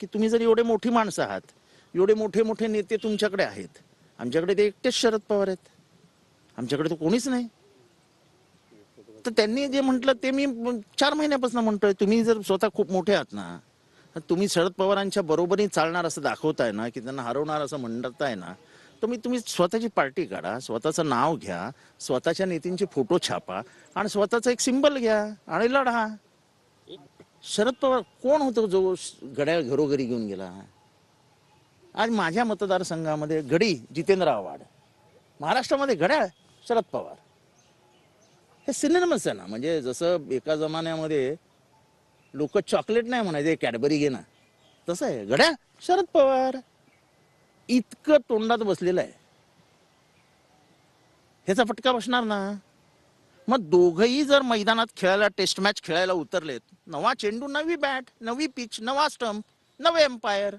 की तुम्ही जर एवढे मोठी माणसं आहात एवढे मोठे मोठे नेते तुमच्याकडे आहेत आमच्याकडे ते एकटेच शरद पवार आहेत. आमच्याकडे तर कोणीच नाही. तर त्यांनी जे म्हटलं ते मी चार महिन्यापासून म्हणतोय तुम्ही जर स्वतः खूप मोठे आहात ना तुम्ही शरद पवारांच्या बरोबरी चालणार असं दाखवताय ना की त्यांना हरवणार असं म्हणताय ना तर मी तुम्ही स्वतःची पार्टी काढा स्वतःचं नाव घ्या स्वतःच्या नेत्यांचे फोटो छापा आणि स्वतःचा एक सिंबल घ्या आणि लढा. शरद पवार कोण होतो जो घड्याळ घरोघरी घेऊन गेला? आज माझ्या मतदारसंघामध्ये घडी जितेंद्र आव्हाड. महाराष्ट्रामध्ये घड्याळ शरद पवार. हे सिनेमच आहे ना? म्हणजे जसं एका जमान्यामध्ये लोक चॉकलेट नाही म्हणायचे कॅडबरी घे ना. तसं आहे. घड्याळ शरद पवार. इतकं तोंडात बसलेलं आहे. ह्याचा फटका बसणार ना? मग दोघही जर मैदानात खेळायला टेस्ट मॅच खेळायला उतरलेत नवा चेंडू नवी बॅट नवी पिच नवा स्टंप नवे एम्पायर